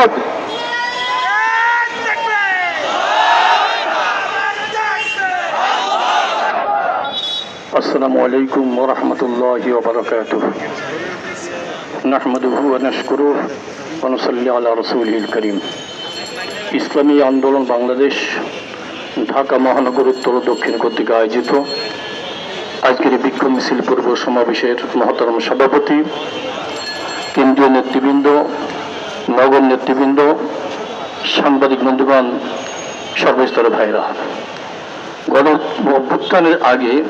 ভারত السلام عليكم ورحمة الله وبركاته نحمده ونشكره ونصلي على ইসলামী আন্দোলন বাংলাদেশ ঢাকা মহানগর উত্তর দক্ষিণ কর্তৃক আয়োজিত আজকের বিক্ষোভ মিছিল পূর্ব সমাবেশের মহতরম সভাপতি কেন্দ্রীয় নেতৃবৃন্দ নগর নেতৃবৃন্দ, সাংবাদিক বন্ধুগণ, সর্বস্তরের ভাইরা গণ অভ্যুত্থানের আগে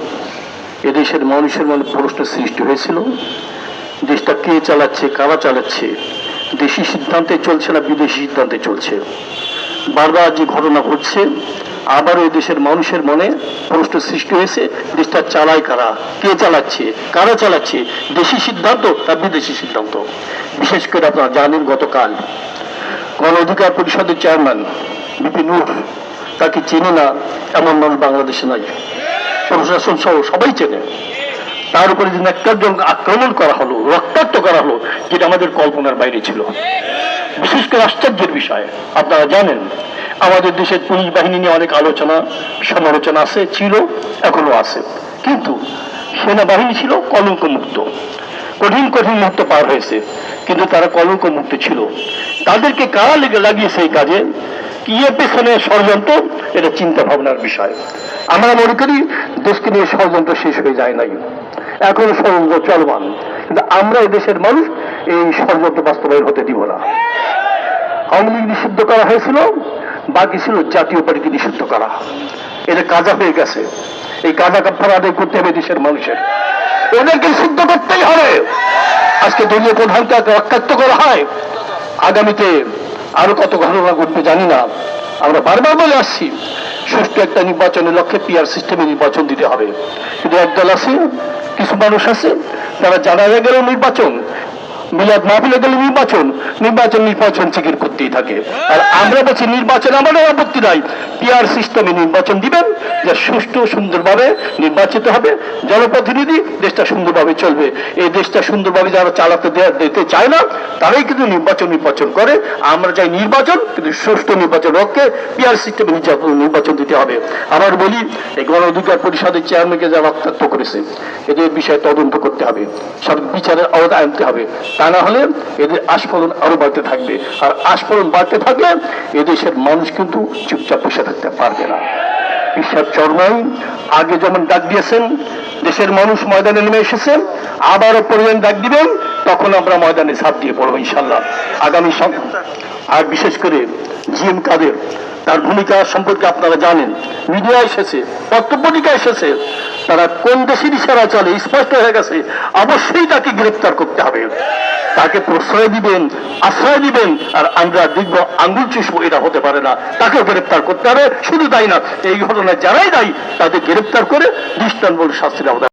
এদেশের মানুষের মনে প্রশ্ন সৃষ্টি হয়েছিল, দেশটা কে চালাচ্ছে, কারা চালাচ্ছে, দেশি সিদ্ধান্তে চলছে না বিদেশি সিদ্ধান্তে চলছে? বারবার যে ঘটনা ঘটছে আবারও দেশের মানুষের মনে প্রশ্ন সৃষ্টি হয়েছে, দেশটা চালায় কারা? কে চালাচ্ছে? কারা চালাচ্ছে? দেশি সিদ্ধান্ত না বিদেশি সিদ্ধান্ত? বিশেষ করে আপনারা জানেন গতকাল গণ অধিকার পরিষদের চেয়ারম্যান বিপি নূর তাকে চেনে না, এমন মানুষ বাংলাদেশে নাই। প্রশাসন সহ সবাই চেনে। তার উপরে যে ন্যাক্কারজন আক্রমণ করা হলো, রক্তাক্ত করা হলো, যেটা আমাদের কল্পনার বাইরে ছিল। বিশেষ করে আশ্চর্যের বিষয়, আপনারা জানেন আমাদের দেশের পুলিশ বাহিনী নিয়ে অনেক আলোচনা, সমালোচনা আছে, ছিল, এখনও আছে। কিন্তু সেনাবাহিনী ছিল কলঙ্ক মুক্ত কঠিন কঠিন মুহূর্ত পার হয়েছে। কিন্তু তারা কলঙ্ক মুক্ত ছিল। তাদেরকে কারা লেগে লাগিয়েছে এই কাজে? পেছনে ষড়যন্ত্র? এটা চিন্তা ভাবনার বিষয়। আমরা মনে করি, দেশকে নিয়ে ষড়যন্ত্র শেষ হয়ে যায় নাই। এখন ষড়যন্ত্র চলমান। কিন্তু আমরা দেশের মানুষ, এই ষড়যন্ত্র বাস্তবায়ন হতে দিব না। আওয়ামী লীগ নিষিদ্ধ করা হয়েছিল। বাকি ছিল জাতীয় পার্টি নিষিদ্ধ করা। এটা কাজা হয়ে গেছে। এই কাজা কাপড় আদায় করতে হবে দেশের মানুষের। ওদেরকে সিদ্ধ করতেই হবে। আজকে দলীয় প্রধানকে রক্ষাক্ত করা হয়? আগামীতে আরও কত ঘটনা ঘটবে জানি না। আমরা বারবার বলে আসছি সুষ্ঠু একটা নির্বাচনের লক্ষ্যে পিআর সিস্টেমে নির্বাচন দিতে হবে। কিন্তু একদল আছে, কিছু মানুষ আছে তারা জানা গেল নির্বাচন মিলাদ মাহফিলে গেলে নির্বাচন নির্বাচন নির্বাচন চিকির করতেই থাকে। আর আমরা বলছি নির্বাচন আমাদের আপত্তি নাই। পিআর সিস্টেমে নির্বাচন দিবেন, যা সুষ্ঠু সুন্দরভাবে নির্বাচিত হবে। জনপ্রতিনিধি দেশটা সুন্দরভাবে চলবে। এই দেশটা সুন্দরভাবে যারা চালাতে দিতে চায় না, তারাই কিন্তু নির্বাচন নির্বাচন করে। আমরা চাই নির্বাচন, কিন্তু সুষ্ঠু নির্বাচন রক্ষে পিআর সিস্টেমে নির্বাচন দিতে হবে। আবার বলি, এই গণ অধিকার পরিষদের চেয়ারম্যানকে যারা রক্তাক্ত করেছে, এদের বিষয়ে তদন্ত করতে হবে। সব বিচারের আওতায় আনতে হবে। তা না হলে এদের আস্ফলন আরও বাড়তে থাকবে। আর আস্ফলন বাড়তে থাকলে এদেশের মানুষ কিন্তু চুপচাপ বসে থাকতে পারবে না। ঈশ্বর চরমাই আগে যেমন ডাক দিয়েছেন, দেশের মানুষ ময়দানে নেমে এসেছে, আবারও পরিমাণ ডাক দিবেন, তখন আমরা ময়দানে ছাপ দিয়ে পড়ব ইনশাল্লাহ। আগামী আর বিশেষ করে জিএম কাদের, তার ভূমিকা সম্পর্কে আপনারা জানেন। মিডিয়া এসেছে পত্রপত্রিকা এসেছে। তারা কোন দেশের ইশারা চলে, স্পষ্ট হয়ে গেছে, অবশ্যই তাকে গ্রেপ্তার করতে হবে। তাকে প্রশ্রয় দিবেন, আশ্রয় দিবেন, আর আমরা দেখব আঙ্গুল চুষবো, এটা হতে পারে না। তাকে গ্রেপ্তার করতে হবে। শুধু তাই না, এই ঘটনায় যারাই দায়ী, তাদের গ্রেপ্তার করে দৃষ্টান্তমূলক শাস্তির আওতায়